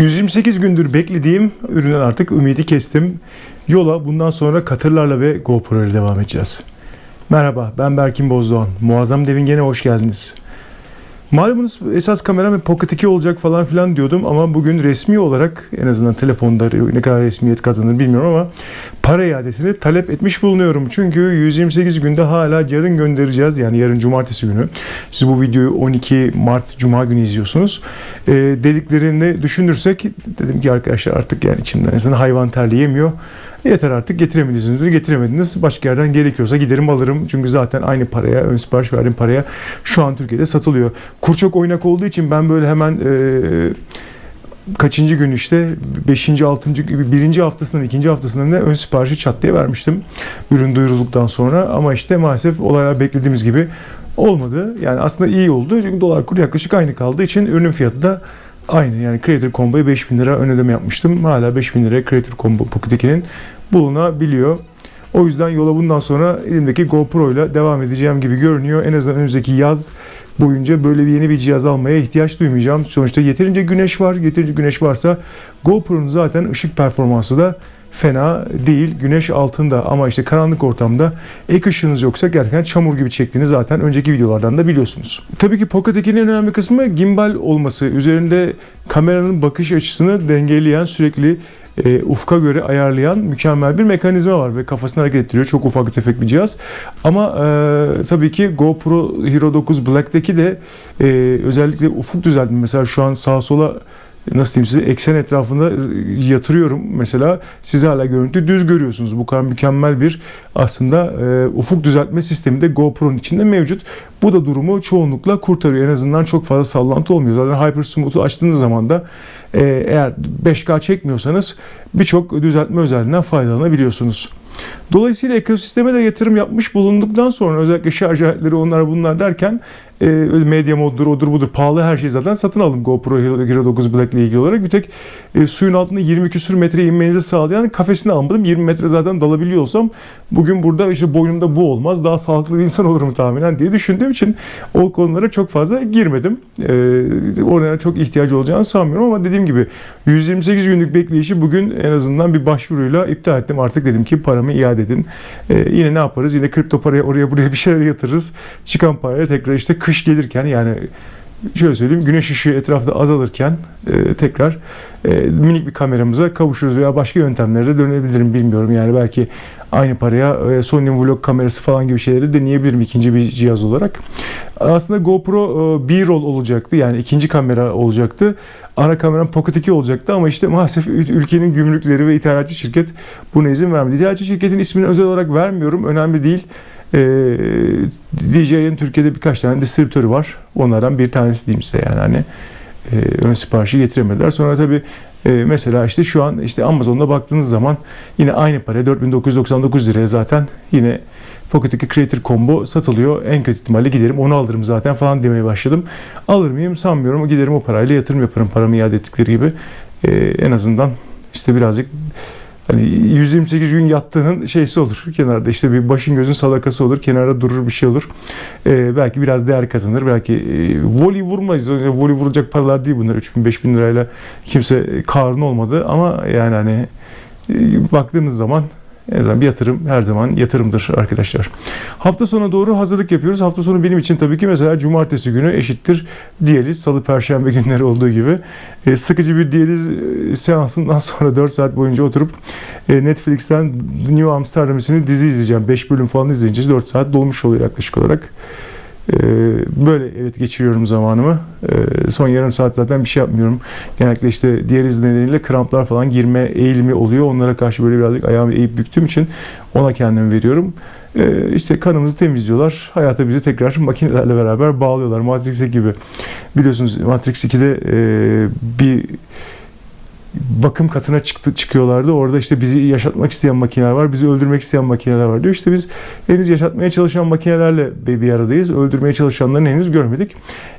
128 gündür beklediğim üründen artık ümidi kestim. Yola bundan sonra katırlarla ve GoPro ile devam edeceğiz. Merhaba ben Berkin Bozdoğan. Muazzam Devin gene hoş geldiniz. Malumunuz esas kameram Pocket 2 olacak falan filan diyordum ama bugün resmi olarak en azından telefonda ne kadar resmiyet kazanır bilmiyorum ama para iadesini talep etmiş bulunuyorum. Çünkü 128 günde hala yarın göndereceğiz yani yarın cumartesi günü. Siz bu videoyu 12 Mart Cuma günü izliyorsunuz. Ee, dediklerini düşünürsek dedim ki arkadaşlar artık yani içimden en azından hayvan terli yemiyor. Yeter artık getiremediniz, getiremediniz. Başka yerden gerekiyorsa giderim alırım. Çünkü zaten aynı paraya, ön sipariş verdiğim paraya şu an Türkiye'de satılıyor. Kur çok oynak olduğu için ben böyle hemen e, kaçıncı gün işte 5. 6. gibi 1. haftasından 2. haftasından ne ön siparişi çat diye vermiştim. Ürün duyurulduktan sonra ama işte maalesef olaylar beklediğimiz gibi olmadı. Yani aslında iyi oldu. Çünkü dolar kuru yaklaşık aynı kaldığı için ürünün fiyatı da aynı. Yani Creator Combo'ya 5000 lira ön ödeme yapmıştım. Hala 5000 liraya Creator Combo Pocket 2'nin bulunabiliyor. O yüzden yola bundan sonra elimdeki GoPro ile devam edeceğim gibi görünüyor. En azından önümüzdeki yaz boyunca böyle bir yeni bir cihaz almaya ihtiyaç duymayacağım. Sonuçta yeterince güneş var. Yeterince güneş varsa GoPro'nun zaten ışık performansı da fena değil. Güneş altında ama işte karanlık ortamda ek ışığınız yoksa gerçekten çamur gibi çektiğini zaten önceki videolardan da biliyorsunuz. Tabii ki Pocket 2'nin en önemli kısmı gimbal olması. Üzerinde kameranın bakış açısını dengeleyen sürekli e, ufka göre ayarlayan mükemmel bir mekanizma var ve kafasını hareket ettiriyor. Çok ufak tefek bir cihaz. Ama e, tabii ki GoPro Hero 9 Black'teki de e, özellikle ufuk düzeltme mesela şu an sağa sola nasıl diyeyim size eksen etrafında yatırıyorum mesela siz hala görüntü düz görüyorsunuz. Bu kadar mükemmel bir aslında e, ufuk düzeltme sistemi de GoPro'nun içinde mevcut. Bu da durumu çoğunlukla kurtarıyor. En azından çok fazla sallantı olmuyor. Zaten Hyper Smooth'u açtığınız zaman da e, eğer 5K çekmiyorsanız birçok düzeltme özelliğinden faydalanabiliyorsunuz. Dolayısıyla ekosisteme de yatırım yapmış bulunduktan sonra özellikle şarj aletleri onlar bunlar derken e, medya moddur odur budur pahalı her şeyi zaten satın aldım GoPro Hero 9 Black ile ilgili olarak. Bir tek e, suyun altında 20 küsür metre inmenizi sağlayan kafesini almadım. 20 metre zaten dalabiliyorsam bugün burada işte boynumda bu olmaz daha sağlıklı bir insan olurum tahminen diye düşündüğüm için o konulara çok fazla girmedim. E, oraya çok ihtiyacı olacağını sanmıyorum ama dediğim gibi 128 günlük bekleyişi bugün en azından bir başvuruyla iptal ettim. Artık dedim ki paramı iade edin. E, yine ne yaparız? Yine kripto paraya oraya buraya bir şeyler yatırırız. Çıkan parayla tekrar işte kış gelirken yani şöyle söyleyeyim güneş ışığı etrafta azalırken e, tekrar e, minik bir kameramıza kavuşuruz veya başka yöntemlere de dönebilirim bilmiyorum yani belki aynı paraya e, Sony vlog kamerası falan gibi şeyleri deneyebilirim ikinci bir cihaz olarak. Aslında GoPro e, B-roll olacaktı yani ikinci kamera olacaktı. Ana kameram Pocket 2 olacaktı ama işte maalesef ülkenin gümrükleri ve ithalatçı şirket buna izin vermedi. İthalatçı şirketin ismini özel olarak vermiyorum önemli değil. E, Türkiye'de birkaç tane distribütörü var. Onlardan bir tanesi diyeyim size yani hani e, ön siparişi getiremediler. Sonra tabii e, mesela işte şu an işte Amazon'da baktığınız zaman yine aynı paraya 4999 liraya zaten yine Pocket 2 Creator Combo satılıyor. En kötü ihtimalle giderim onu alırım zaten falan demeye başladım. Alır mıyım sanmıyorum. Giderim o parayla yatırım yaparım paramı iade ettikleri gibi. E, en azından işte birazcık hani 128 gün yattığının şeysi olur kenarda. İşte bir başın gözün sadakası olur kenarda durur bir şey olur. Ee, belki biraz değer kazanır belki e, volley vurmayız. Yani volley vuracak paralar değil bunlar. 3000 5000 lirayla kimse karın olmadı. Ama yani hani e, baktığınız zaman en azından bir yatırım her zaman yatırımdır arkadaşlar. Hafta sonu doğru hazırlık yapıyoruz. Hafta sonu benim için tabii ki mesela cumartesi günü eşittir diyaliz. Salı, perşembe günleri olduğu gibi. E, sıkıcı bir diyaliz e, seansından sonra 4 saat boyunca oturup e, Netflix'ten New Amsterdam isimli dizi izleyeceğim. 5 bölüm falan izleyince 4 saat dolmuş oluyor yaklaşık olarak. Böyle evet geçiriyorum zamanımı. Son yarım saat zaten bir şey yapmıyorum. Genellikle işte diyaliz nedeniyle kramplar falan girme eğilimi oluyor. Onlara karşı böyle birazcık ayağımı eğip büktüğüm için ona kendimi veriyorum. İşte kanımızı temizliyorlar. Hayata bizi tekrar makinelerle beraber bağlıyorlar. Matrix gibi. Biliyorsunuz Matrix 2'de bir bakım katına çıktı, çıkıyorlardı. Orada işte bizi yaşatmak isteyen makineler var, bizi öldürmek isteyen makineler var diyor. İşte biz henüz yaşatmaya çalışan makinelerle bir aradayız. Öldürmeye çalışanlarını henüz görmedik.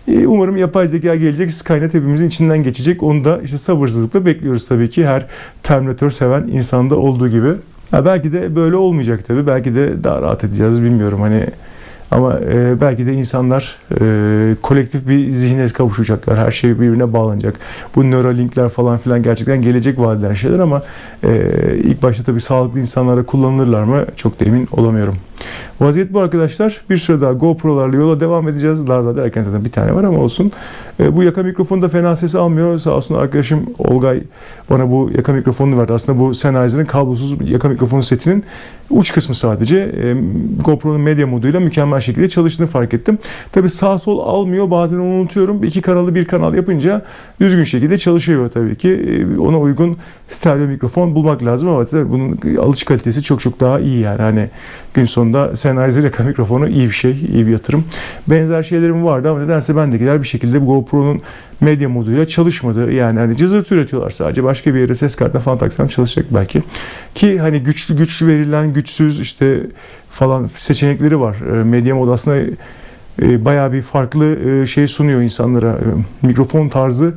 E, umarım yapay zeka gelecek, Skynet hepimizin içinden geçecek. Onu da işte sabırsızlıkla bekliyoruz tabii ki her Terminator seven insanda olduğu gibi. Ha belki de böyle olmayacak tabii. Belki de daha rahat edeceğiz bilmiyorum. Hani Ama e, belki de insanlar e, kolektif bir zihne kavuşacaklar. Her şey birbirine bağlanacak. Bu Neuralinkler falan filan gerçekten gelecek vaat eden şeyler ama e, ilk başta tabii sağlıklı insanlara kullanılırlar mı çok da emin olamıyorum. Vaziyet bu arkadaşlar. Bir süre daha GoPro'larla yola devam edeceğiz. Larla derken zaten bir tane var ama olsun. E, bu yaka mikrofonu da fena ses almıyor. Sağ olsun arkadaşım Olgay bana bu yaka mikrofonunu verdi. Aslında bu Sennheiser'ın kablosuz yaka mikrofonu setinin uç kısmı sadece. E, GoPro'nun medya moduyla mükemmel şekilde çalıştığını fark ettim. Tabi sağ sol almıyor. Bazen onu unutuyorum. İki kanalı bir kanal yapınca düzgün şekilde çalışıyor tabii ki. E, ona uygun stereo mikrofon bulmak lazım ama tabii bunun alış kalitesi çok çok daha iyi yani. Hani gün sonunda Sennheiser yaka mikrofonu iyi bir şey, iyi bir yatırım. Benzer şeylerim vardı ama nedense bendekiler bir şekilde GoPro'nun medya moduyla çalışmadı. Yani hani cızırtı üretiyorlar sadece. Başka bir yere ses kartına falan taksam çalışacak belki. Ki hani güçlü güçlü verilen güçsüz işte falan seçenekleri var. E, Medya mod aslında e, bayağı bir farklı e, şey sunuyor insanlara. E, Mikrofon tarzı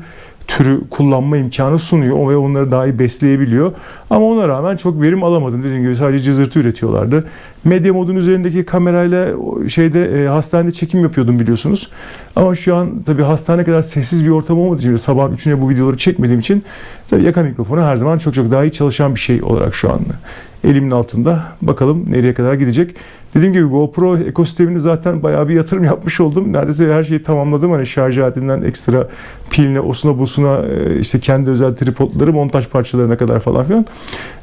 türü kullanma imkanı sunuyor ve onları daha iyi besleyebiliyor. Ama ona rağmen çok verim alamadım. Dediğim gibi sadece cızırtı üretiyorlardı. Medya modun üzerindeki kamerayla şeyde e, hastanede çekim yapıyordum biliyorsunuz. Ama şu an tabii hastane kadar sessiz bir ortam olmadığı için sabah üçüne bu videoları çekmediğim için tabii yaka mikrofonu her zaman çok çok daha iyi çalışan bir şey olarak şu an elimin altında. Bakalım nereye kadar gidecek. Dediğim gibi GoPro ekosistemini zaten bayağı bir yatırım yapmış oldum. Neredeyse her şeyi tamamladım. Hani şarj aletinden ekstra piline, osuna busuna e, işte kendi özel tripodları, montaj parçalarına kadar falan filan.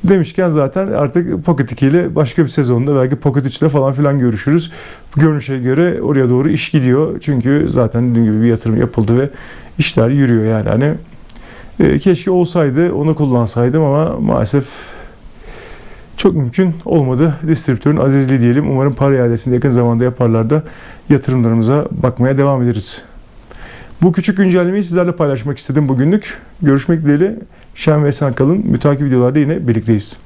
Demişken zaten artık Pocket 2 ile başka bir sezonda belki Pocket 3'te falan filan görüşürüz. Görünüşe göre oraya doğru iş gidiyor. Çünkü zaten dediğim gibi bir yatırım yapıldı ve işler yürüyor yani. Hani e, keşke olsaydı onu kullansaydım ama maalesef çok mümkün olmadı. Distribütörün azizliği diyelim. Umarım para iadesini yakın zamanda yaparlar da yatırımlarımıza bakmaya devam ederiz. Bu küçük güncellemeyi sizlerle paylaşmak istedim bugünlük. Görüşmek dileğiyle. Şen ve esen kalın. Mütakip videolarda yine birlikteyiz.